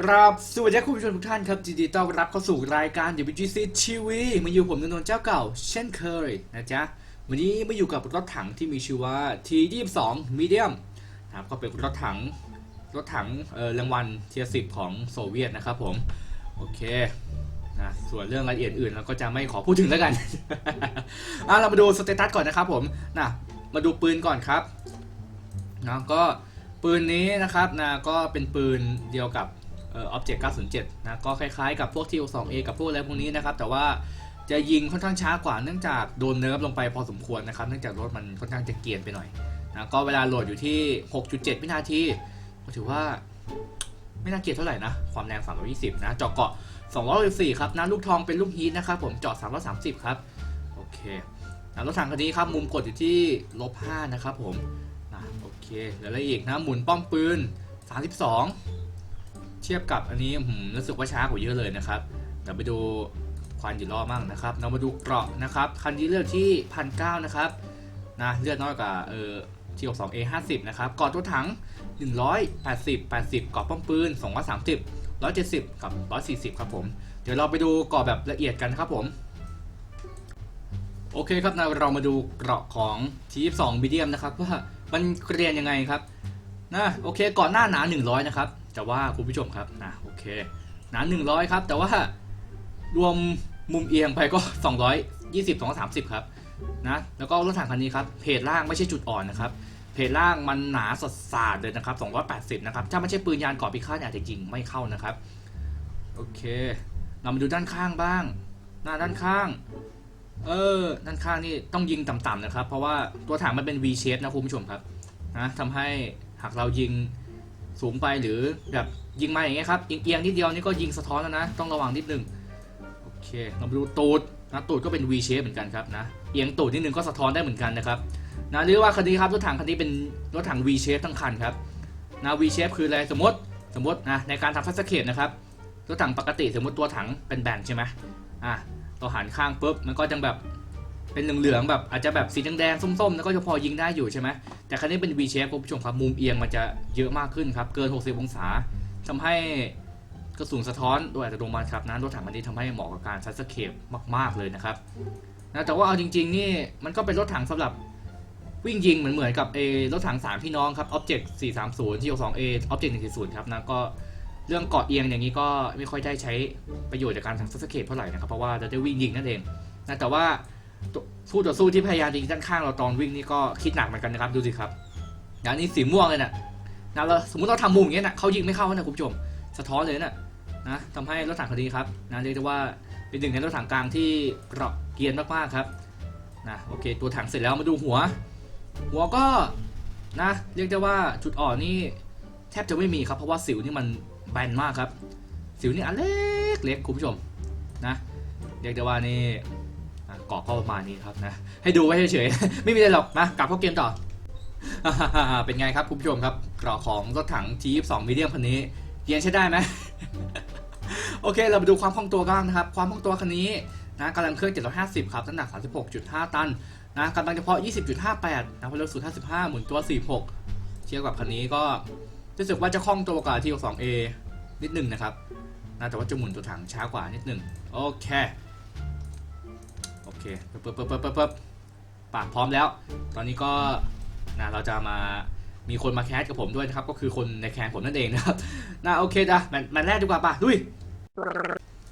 ครับสวัสดีคุณผู้ชมทุกท่านครับยินดีต้อนรับเข้าสู่รายการ WGC TV มาอยู่ผมนนท์เจ้าเก่า เช่นเคยนะจ๊ะ วันนี้มาอยู่กับรถถังที่มีชื่อว่า T22 Medium นะครับก็เป็นรถถังรถถังเอ่อรางวัลเทียสิบของโซเวียตนะครับผม โอเคนะส่วนเรื่องรายละเอียดอื่นเราก็จะไม่ขอพูดถึงแล้วกันอะเรามาดูสเตตัสก่อนนะครับผมนะมาดูปืนก่อนครับนะก็ปืนนี้นะครับนะก็เป็นปืนเดียวกับ เอ่อ Object 907 นะ ก็คล้ายๆกับพวก T62A กับพวกอะไรพวกนี้นะครับ แต่ว่าจะยิงค่อนข้างช้ากว่า เนื่องจากโดนเนิร์ฟลงไปพอสมควรนะครับ เนื่องจากรถมันค่อนข้างจะเกียนไปหน่อยนะ ก็เวลาโหลดอยู่ที่ 6.7 วินาที ก็ถือว่าไม่น่าเกลียดเท่าไหร่นะ ความแรง 320 นะ เจาะเกาะ 214 ครับนะลูกทองเป็นลูกฮีทนะครับ ผม เจาะ 330 ครับ โอเคนะรถถังคันนี้ครับ มุมกดอยู่ที่ลบ5นะครับผมนะโอเคแล้วอะไรอีกนะ หมุนป้อมปืน 32 เทียบกับอันนี้รู้สึกว่าช้ากว่าเยอะเลยนะครับ เดี๋ยวไปดูควันอยู่รอบมั่งนะครับเรามาดูเกราะนะครับ คันนี้เลือดที่พันเนะครับนะเลือดน้อยกว่าเออที่62 A 50นะครับเกราะตัวถัง180 80เกราะป้อมปืน230 170กับ140ครับผม เดี๋ยวเราไปดูเกราะแบบละเอียดกันครับผมโอเคครับนะเรามาดูเกราะของ T22 Medium นะครับว่ามันเรียนยังไงครับนะโอเคก่อนหน้าหนา 100 นะครับ จะว่าคุณผู้ชมครับนะโอเคหนา100 ครับ แต่ว่ารวมมุมเอียงไปก็ 220 230 ครับนะแล้วก็รถถังคันนี้ครับเพจล่างไม่ใช่จุดอ่อนนะครับเพจล่างมันหนาสดสาดเลยนะครับ280 นะครับ ถ้าไม่ใช่ปืนยานก่อพิฆาตอาจจะยิงไม่เข้านะครับโอเค เรามาดูด้านข้างบ้าง หน้าด้านข้าง เออ ด้านข้างนี่ต้องยิงต่ำๆนะครับ เพราะว่าตัวถังมันเป็น V shape นะคุณผู้ชมครับ นะทำให้หากเรายิง สูงไปหรือแบบยิงมาอย่างเงี้ยครับเอียงๆนิดเดียวนี่ก็ยิงสะท้อนแล้วนะ ต้องระวังนิดนึงโอเคเรามาดูตูดนะตูดก็เป็น V shape เหมือนกันครับนะเอียงตูดนิดนึงก็สะท้อนได้เหมือนกันนะครับนะเรียกว่าคันนี้ครับรถถังคันนี้เป็นรถถัง V shape ทั้งคันครับนะ V shape คืออะไรสมมติสมมตินะในการทำฟัสเกตนะครับรถถังปกติสมมติตัวถังเป็นแบนใช่ไหมอะเราหันข้างปุ๊บมันก็จะแบบ เป็นเหลืองๆแบบอาจจะแบบสีแดงๆส้มๆ แล้วก็จะพอยิงได้อยู่ใช่ไหมแต่คันนี้เป็น V shape คุณผู้ชมครับมุมเอียงมันจะเยอะมากขึ้นครับ เกิน 60 องศาทำให้กระสุนสะท้อนโดยอัตโนมัติครับนะรถถังคันนี้ทำให้เหมาะกับการซัสเคปมาก ๆเลยนะครับนะแต่ว่าเอาจริง ๆ นี่มันก็เป็นรถถังสำหรับวิ่งยิงเหมือนเหมือนกับเอรถถัง3พี่น้องครับ Object 430ที่ 62A Object 140ครับนะก็เรื่องเกาะเอียงอย่างนี้ก็ไม่ค่อยได้ใช้ประโยชน์จากการทำซัสเคปเท่าไหร่นะครับเพราะว่าจะได้วิ่งยิงนั่นเองนะแต่ว่า คู่ต่อสู้ที่พยายามยิงด้านข้างเราตอนวิ่งนี่ก็คิดหนักเหมือนกันนะครับดูสิครับอย่างนี้สีม่วงเลยนะนะเราสมมติเราทำมุมอย่างเงี้ยนะเขายิงไม่เข้านะคุณผู้ชมสะท้อนเลยนะนะทำให้รถถังคันนี้ครับนะเรียกได้ว่าเป็นหนึ่งในรถถังกลางที่เกราะเกียนมากๆครับนะโอเค ตัวถังเสร็จแล้วมาดูหัว หัวก็นะเรียกได้ว่าจุดอ่อนนี่แทบจะไม่มีครับเพราะว่าสิวนี่มันแบนมากครับ สิวนี่อันเล็กเล็กคุณผู้ชมนะเรียกได้ว่านี่ กาะก็ประมาณนี้ครับนะ ให้ดูไว้เฉยๆ ไม่มีอะไรหรอกนะกลับเข้าเกมต่อ เป็นไงครับคุณผู้ชมครับเกราะของรถถัง G22 มีเดียมคันนี้เกียนใช้ได้ไหมโอเค เราไปดูความคล่องตัวกันนะครับ ความคล่องตัวคันนี้นะกำลังเครื่อง 750 ครับน้ำหนัก 36.5 ตันนะกำลังเฉพาะ 20.58 นะพลังสูตร55 หมุนตัว 46 เทียบกับคันนี้ก็รู้สึกว่าจะคล่องตัวกว่า T62A นิดนึงนะครับนะแต่ว่าจะหมุนตัวถังช้ากว่านิดนึง โอเค เคปึ๊บปึ๊บปึ๊บปึ๊บปึ๊บปึ๊บปากพร้อมแล้ว ตอนนี้ก็นะเราจะมามีคนมาแคสกับผมด้วยนะครับ ก็คือคนในแคนผมนั่นเองนะครับนะโอเคจ้ะแมตช์แมตช์แรกดีกว่าป่ะดุย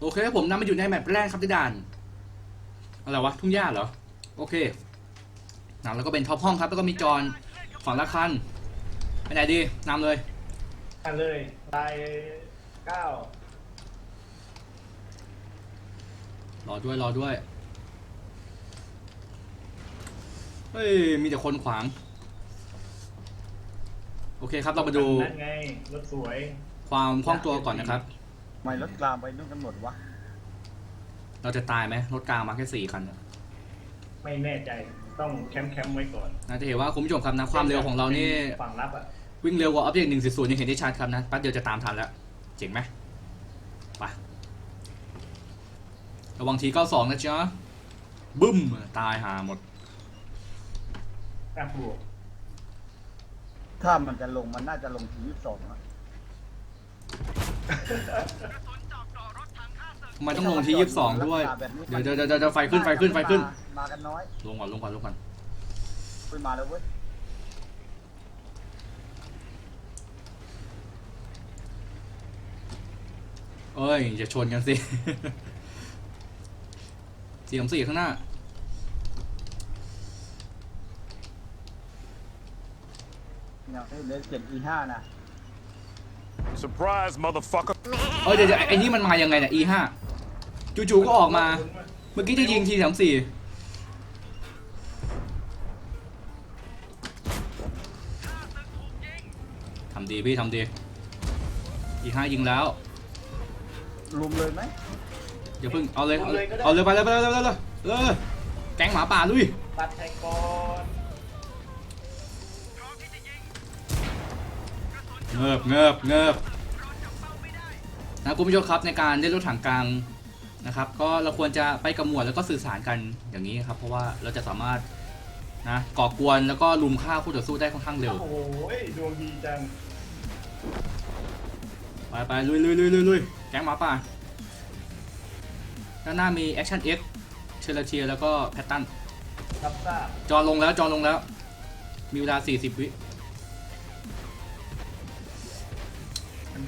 โอเคครับผมนำมาอยู่ในแมตช์แรกครับที่ด่านอะไรวะทุ่งหญ้าเหรอโอเคนะแล้วก็เป็นท็อปห้องครับ แล้วก็มีจอนฝั่งละคันไปไหนดีนำเลยกันเลยลายเก้ารอด้วยรอด้วย เฮ้ย มีแต่คนขวาง โอเคครับเรามาดูนั่นไงรถสวย ความคล่องตัวก่อนนะครับ ทำไมรถกลางไปนู่นกันหมดวะเราจะตายไหมรถกลางมาแค่สี่คันน่ะไม่แน่ใจต้องแคมป์แคมป์ไว้ก่อนนะจะเห็นว่าคุณผู้ชมครับนะความเร็วของเรานี่ฝั่งรับอะวิ่งเร็วกว่า Object 140ยังเห็นได้ชัดครับนะแป๊บเดียวจะตามทันแล้ว เจ๋งไหมไประวังที92นะจ๊ะบึ้มตายหาหมด กล้าบวกถ้ามันจะลงมันน่าจะลงทียี่สองอะไปทำไมต้องลงที่ยี่สิบสองด้วย เดี๋ยวเดี๋ยวเดี๋ยวเดี๋ยวไฟขึ้นไฟขึ้นไฟขึ้น มากันน้อยลงก่อนลงก่อนลงก่อนขึ้นมาแล้วเว้ยเอ้ยอย่าชนกันสิสี่สามสี่ข้างหน้า เนี่ยเหลือเจ็ด E ห้านะ Surprise, motherfucker. เอ้ยเดี๋ยวเดี๋ยวไอ้นี่มันมายังไงเนี่ย E ห้าจู่ๆก็ออกมา เมื่อกี้จะยิงทีสามสี่ทำดีพี่ทำดี E ห้ายิงแล้วรุมเลยไหมอย่าเพิ่งเอาเลยเอาเลยเอาเลยไปเลยไปเลยไปเลยไปเลยเออแก๊งหมาป่าลุยตัดแทงก่อน เงิบเงิบเงิบนะคุณผู้ชมครับในการเล่นรถถังกลางนะครับ ก็เราควรจะไปกับหมวดแล้วก็สื่อสารกันอย่างนี้ครับ เพราะว่าเราจะสามารถนะก่อกวนแล้วก็ลุมฆ่าคู่ต่อสู้ได้ค่อนข้างเร็วโอ้โหดวงดีจังไปไปลุยลุยลุยลุยลุยแก๊งหมาป่าด้านหน้ามีแอคชั่น X เชลเทียแล้วก็แพตตันรับทราบจอลงแล้วจอลงแล้ว มีเวลา 40 วิ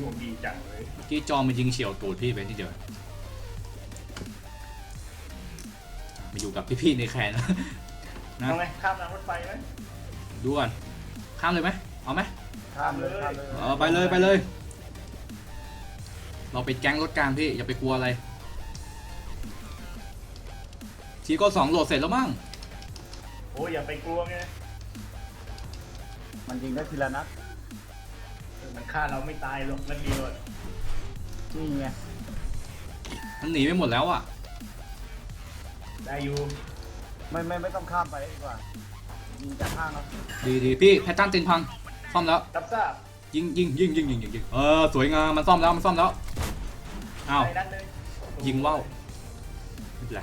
ดวงดีจังเลยที่จอมันยิงเฉียวตูดพี่ไปนิดเดียวมาอยู่กับพี่ๆในแคนนะนะเอาไงข้ามรางรถไฟไหมดูก่อนข้ามเลยไหมเอาไหมข้ามเลยข้ามเลยเออไปเลยไปเลย เราไปแก๊งรถกลางพี่อย่าไปกลัวอะไรทีก็สองโหลดเสร็จแล้วมั้งโอ้ยอย่าไปกลัวไงมันยิงได้ทีละนัดเออ มันฆ่าเราไม่ตายหรอกนั่นเดียวอะนี่ไงมันหนีไปหมดแล้วอะ ได้อยู่ไม่ไม่ไม่ต้องข้ามไปดีกว่ายิงจากข้างเราดีดีพี่แพทตันเต็นพังซ่อมแล้ว รับทราบยิงยิงยิงยิงยิงยิงยิงเออสวยงามมันซ่อมแล้วมันซ่อมแล้วอ้าว ไปนั่นเลยยิงว่าวไม่เป็นไร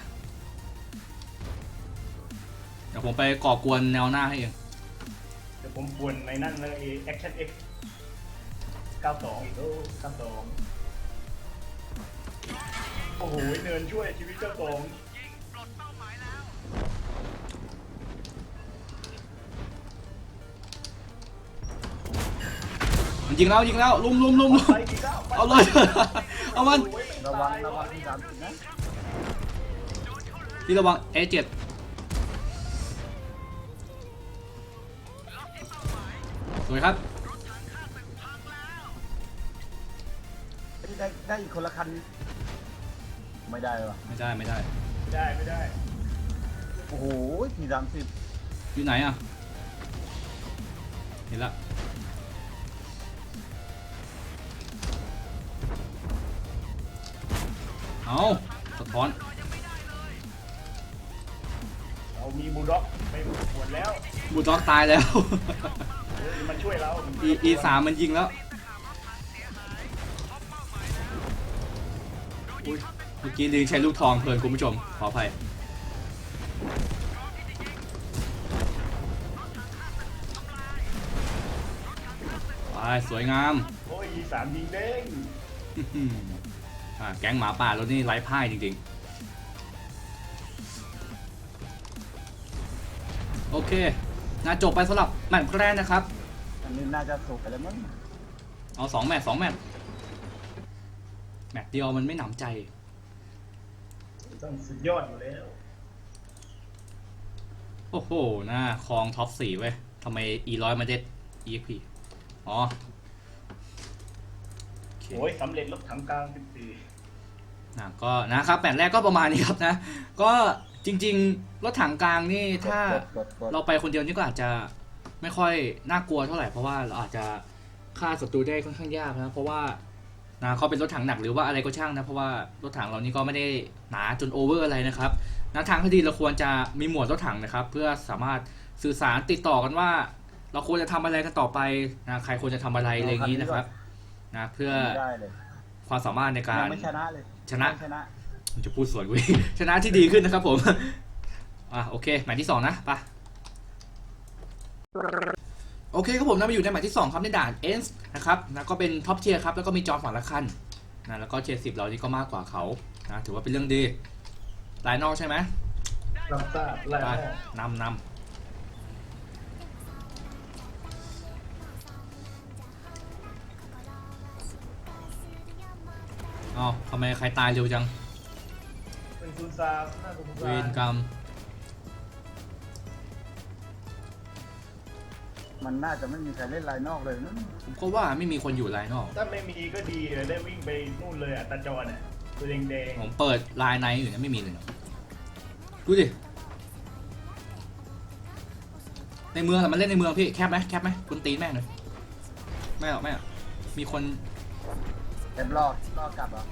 เดี๋ยวผมไปก่อกวนแนวหน้าให้เอง เดี๋ยวผมปวนในนั่นเลย Action X 92อีกโอ้92โอ้โหเนินช่วยชีวิตเจ้าสองมันยิงแล้วยิงแล้วลุมลุมลุมลุมไปดีแล้วไปเอาเลย เอามันโอ้ยไม่ระวังตายระวังที่สามสิบนะพี่ระวัง A7 สวยครับ ได้ได้อีกคนละคัน ไม่ได้วะไม่ได้ไม่ได้ ไม่ได้ไม่ได้ โอ้โหทีสามสิบอยู่ไหนอะ เห็นละเอาสะท้อน เรามีบูลด็อกไปปวดแล้วบูลด็อกตายแล้วเออมันช่วยเรา E E สามมันยิงแล้ว อุ๊ยเมื่อกี้ลืมใช้ลูกทองเพลินคุณผู้ชม ขออภัย ไป สวยงาม โอ้ยสามยิงเด้งอืมอ่าแก๊งหมาป่ารถนี่ไร้พ่ายจริงๆ โอเคนะจบไปสำหรับแมตช์แรกนะครับ อันนี้น่าจะสุกไปแล้วมั้ง เอาสองแมตช์สองแมตช์ แมตช์เดียวมันไม่หนำใจ ต้องสุดยอดอยู่แล้ว โอ้โหหน้าคลองท็อปสี่เว้ยทำไม e ร้อยมาเด็ด exp อ๋อโอเค โอ้ยสำเร็จรถถังกลางสิบสี่นะก็นะครับแมตช์แรกก็ประมาณนี้ครับนะ ก็จริงๆ รถถังกลางนี่ถ้ากดกดกดเราไปคนเดียวนี่ก็อาจจะไม่ค่อยน่ากลัวเท่าไหร่เพราะว่าเราอาจจะฆ่าศัตรูได้ค่อนข้างยากนะ เพราะว่า นะเขาเป็นรถถังหนักหรือว่าอะไรก็ช่างนะเพราะว่ารถถังเรานี่ก็ไม่ได้หนาจนโอเวอร์อะไรนะครับนะทางที่ดีเราควรจะมีหมวดรถถังนะครับ เพื่อสามารถสื่อสารติดต่อกันว่า เราควรจะทำอะไรกันต่อไปนะใครควรจะทำอะไรอะไรอย่างนี้นะครับนะเพื่อไม่ได้เลยความสามารถในกายัรงไม่ชนะเลยชนะชนะผมจะพูดสวนกูอีกชนะที่ดีขึ้นนะครับผมอะโอเคแมตช์ที่สองนะไป โอเคครับผมนะมาอยู่ในแมตช์ที่ 2 ครับในด่านเอนส์นะครับนะก็เป็นท็อปเทียร์ครับ แล้วก็มีจอห์นฝั่งละคันนะแล้วก็เจ็ดสิบเรานี่ก็มากกว่าเขานะถือว่าเป็นเรื่องดีรายนอกใช่ไหมรับทราบไล่ไปออกนำนำอ๋อทำไมใครตายเร็วจังเป็นซูซาหน้าซูเวซารกรรม มันน่าจะไม่มีใครเล่นลายนอกเลยนั่นผมก็ว่าไม่มีคนอยู่รายนอก ถ้าไม่มีก็ดีเลยได้วิ่งไปนู่นเลยอะตาจรอะตัวแดงผมเปิดลายในอยู่นะไม่มีเลยนะดูดิ ในเมืองอะมันเล่นในเมืองพี่แคบไหมแคบไหมคุณตีนแม่งเลยไม่หรอกไม่หรอกมีคนแอบรอรอกลับเหรอ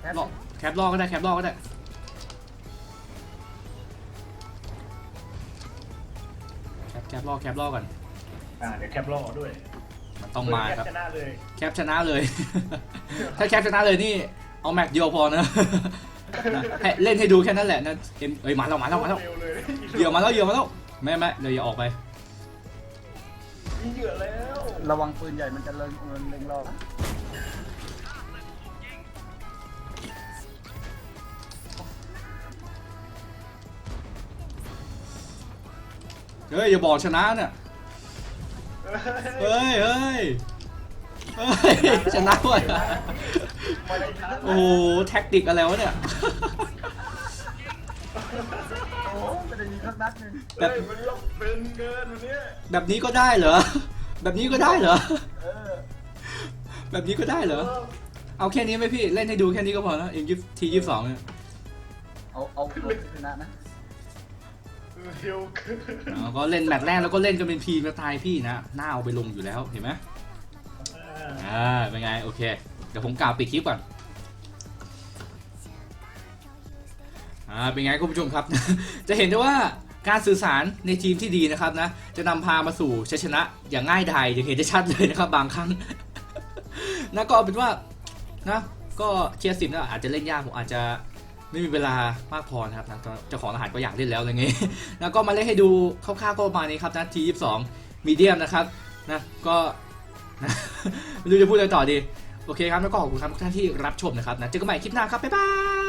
แค่ลอกแคปลอกก็ได้แคปลอกก็ได้แคปแคปลอกแคปลอกก่อนๆ อ่าเดี๋ยวแคปล่อด้วยมันต้องมาครับชนะเลยแคปชนะเลย ถ้าแคปชนะเลยนี่ เอาแม็กเดียวพอนะนะให้เล่นให้ดูแค่นั้นแหละนะเอ็มเอ้ยมาแล้วมาแล้วมาแล้ว เร็วเลยเหยื่อมาแล้วเหยื่อมาแล้วแม่แม่เดี๋ยวอย่าออกไป มีเหยื่อแล้วระวังปืนใหญ่มันจะเล็งเล็งรอนะเฮ้ยอย่าบอกชนะเนี่ย เฮ้ยเฮ้ยเฮ้ยชนะว่ะมาได้ทันโอ้โหแท็กติกอะไรวะเนี่ย โอ้ไม่ได้มีสักนัดหนึงแบบเฮ้ยมันลบเป็นเกินวันเนี้ยแบบนี้ก็ได้เหรอ แบบนี้ก็ได้เหรอ เออแบบนี้ก็ได้เหรอ เอาแค่นี้ไหมพี่ เล่นให้ดูแค่นี้ก็พอแล้วเอ็มยี่ทียี่สองเนี่ย เอาเอาเอาชนะนะ เร็วเกินอ๋อก็เล่นแมตช์แรกแล้วก็เล่นกันเป็นพีมสไตล์พี่นะหน้าเอาไปลงอยู่แล้วเห็นไหมอ่าอ่าเป็นไงโอเค เดี๋ยวผมกล่าวปิดคลิปก่อนอ่าเป็นไงคุณผู้ชมครับ จะเห็นได้ว่าการสื่อสารในทีมที่ดีนะครับนะ จะนำพามาสู่ชัยชนะอย่างง่ายดายอย่างเห็นได้ชัดเลยนะครับบางครั้ง นะก็เอาเป็นว่านะก็เชียร์สิบนะอาจจะเล่นยากผมอาจจะ ไม่มีเวลามากพอนะครับนะเจ้าของรหัสก็อยากเล่นแล้วอะไรเงี้ยแล้วก็มาเล่นให้ดูคร่าวๆก็ประมาณนี้ครับนะทียี่สองมีเดียมนะครับนะก็ไม่รู้จะพูดอะไรต่อดี โอเคครับ แล้วก็ขอบคุณครับทุกท่านที่รับชมนะครับนะเจอกันใหม่คลิปหน้าครับ บ๊ายบาย